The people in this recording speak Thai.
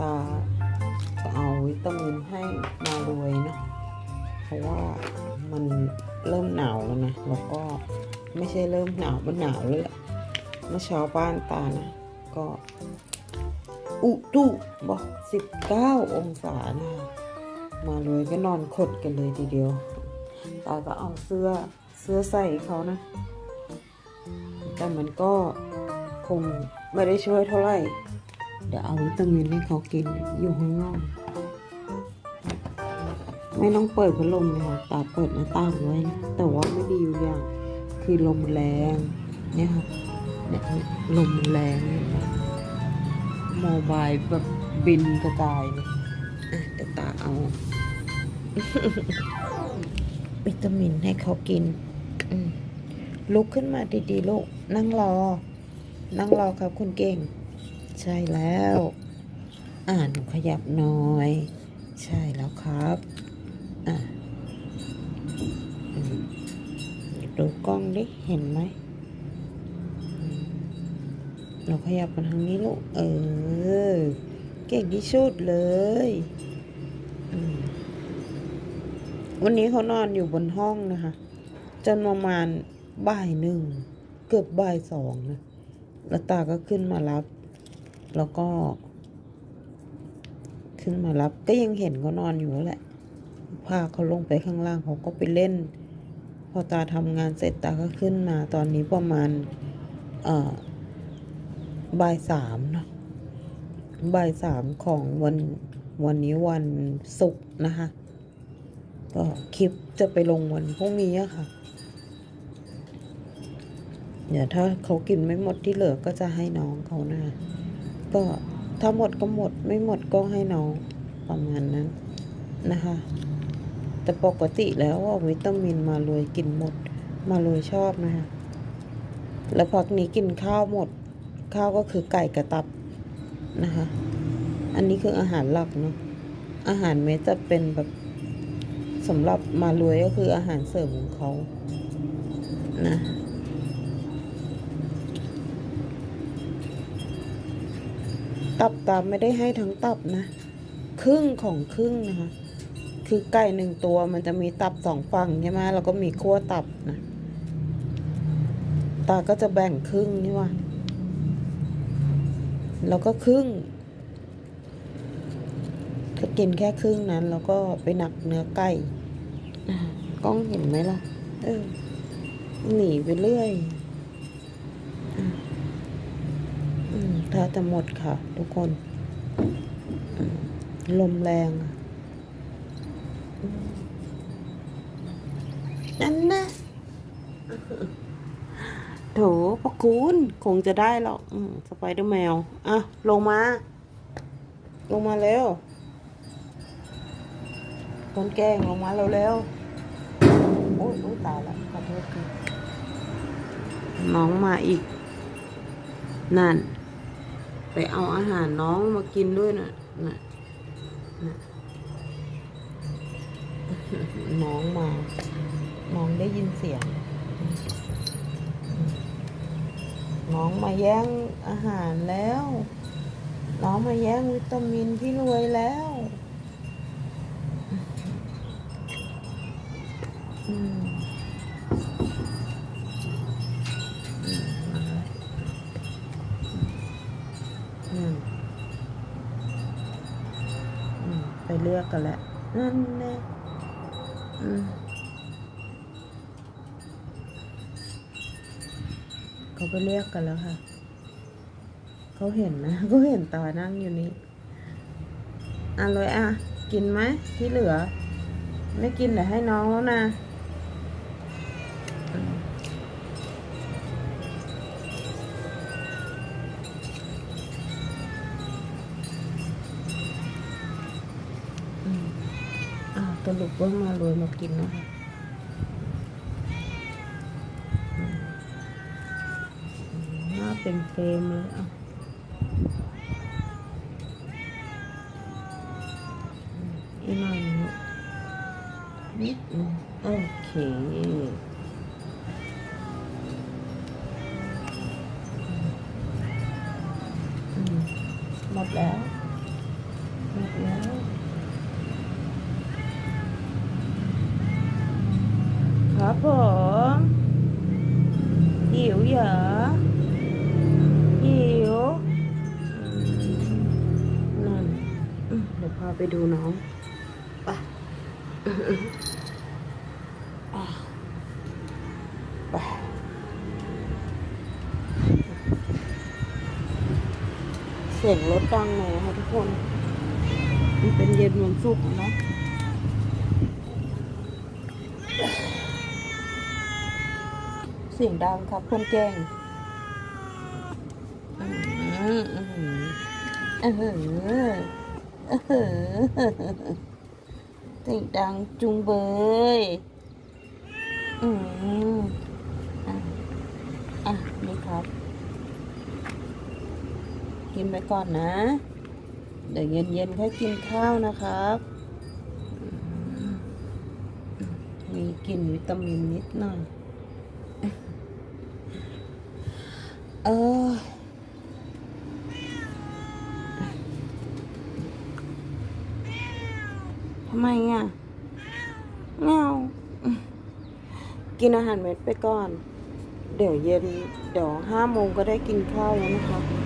ตาจะเอาวิตามินให้มารวยเนาะเพราะว่ามันเริ่มหนาวแล้วนะแล้วก็ไม่ใช่เริ่มหนาวมันหนาวเลยแหละเมื่อเช้าบ้านตานะ ก็อุตุบอกสิบเก้าองศานะคะมาเลยก็นอนขดกันเลยทีเดียว ตาก็เอาเสื้อเสื้อใส่เขานะ แต่มันก็คงไม่ได้ช่วยเท่าไหร่ เดี๋ยวเอาวิตามินให้เขากินอยู่ข้างนอก ไม่ต้องเปิดพัดลมเลยค่ะตาเปิดหน้าต่างไว้นะแต่ว่าไม่ดีอยู่อย่าง คือลมแรงเนี่ยค่ะเนี่ยลมแรงเนไหมโมบายแบบบินกระจายเลยอะเดี๋ยวตาเอา วิตามินให้เขากินลุกขึ้นมาดีๆลูกนั่งรอ นั่งรอครับคุณเก่ง ใช่แล้ว อ่านขยับหน่อย ใช่แล้วครับอะดูกล้องดิเห็นไหมเราขยับมาทางนี้ลูก เออ เก่งที่สุดเลย วันนี้เขานอนอยู่บนห้องนะคะ จนประมาณบ่ายหนึ่ง เกือบบ่ายสองนะ แล้วตาก็ขึ้นมารับ แล้วก็ ขึ้นมารับก็ยังเห็นเขานอนอยู่แหละพาเขาลงไปข้างล่างเขาก็ไปเล่น พอตาทำงานเสร็จตาก็ขึ้นมาตอนนี้ประมาณบ่ายสามเนาะบ่ายสามของวันวันนี้วันศุกร์นะคะ ก็คลิปจะไปลงวันพรุ่งนี้อะค่ะเดี๋ยวถ้าเขากินไม่หมดที่เหลือก็จะให้น้องเขานะ ก็ถ้าหมดก็หมดไม่หมดก็ให้น้องประมาณนั้นนะคะ แต่ปกติแล้วว่าวิตามินมาเลยกินหมด มาเลยชอบนะคะแล้วพักนี้กินข้าวหมด ข้าวก็คือไก่กระตับนะคะ อันนี้คืออาหารหลักเนาะอาหารเม็ดจะเป็นแบบสำหรับมารวยก็คืออาหารเสริมของเขานะ ตับตามไม่ได้ให้ทั้งตับนะ ครึ่งของครึ่งนะคะ คือไก่หนึ่งตัวมันจะมีตับสองฝั่งใช่ไหมแล้วก็มีขั้วตับนะ ตาก็จะแบ่งครึ่งนี่ว่าแล้วก็ครึ่งถ้ากินแค่ครึ่งนั้น แล้วก็ไปหนักเนื้อไก่อะกล้องเห็นไหมล่ะ เออ หนีไปเรื่อยอะ อืมถ้าจะหมดค่ะ ทุกคน ลมแรงนั่นนะโถพระคุณคงจะได้หรอกสไปเดอร์แมว อะ ลงมา ลงมาเร็วคนแกล้งลงมาเร็วๆโอ้ยโอ้ยตายละขอโทษทีน้องมาอีก นั่น ไปเอาอาหารน้องมากินด้วยนะน่ะน่ะน้องมาน้องได้ยินเสียง น้องมาแย่งอาหารแล้ว น้องมาแย่งวิตามินที่รวยแล้ว อืม เลือกกันแล้วนั่นแน่เขาไปเลือกกันแล้วค่ะ เขาเห็นนะเขาเห็นตานั่งอยู่นี้อะเลยอะ กินไหมที่เหลือ ไม่กินเดี๋ยวให้น้องแล้วนะ สรุปว่ามารวยมากินนะคะหน้าเป็นเฟรมเลยอะอีกหน่อยหนึงนิดนึงโอเคหมดแล้วหมดแล้ว ครับผมหิวเหรอหิวอืมนั่นอืมเดี๋ยวพาไปดูน้องไปอะไปเสียงรถดังหน่อยนะคะทุกคน มันเป็นเย็นวันศุกร์อะเนาะ เสียงดังครับคนเก่งอืมอืมอืมเออเออเออเสียงดังจุงเบยอืมอะอะนี่ครับ กินไปก่อนนะ เดี๋ยวเย็นๆค่อยกินข้าวนะครับอืมมีกลินวิตามินนิดหน่อย เออ ทำไมอะเงากินอาหารเม็ดไปก่อน เดี๋ยวเย็น เดี๋ยวห้าโมงก็ได้กินข้าวแล้วนะคะ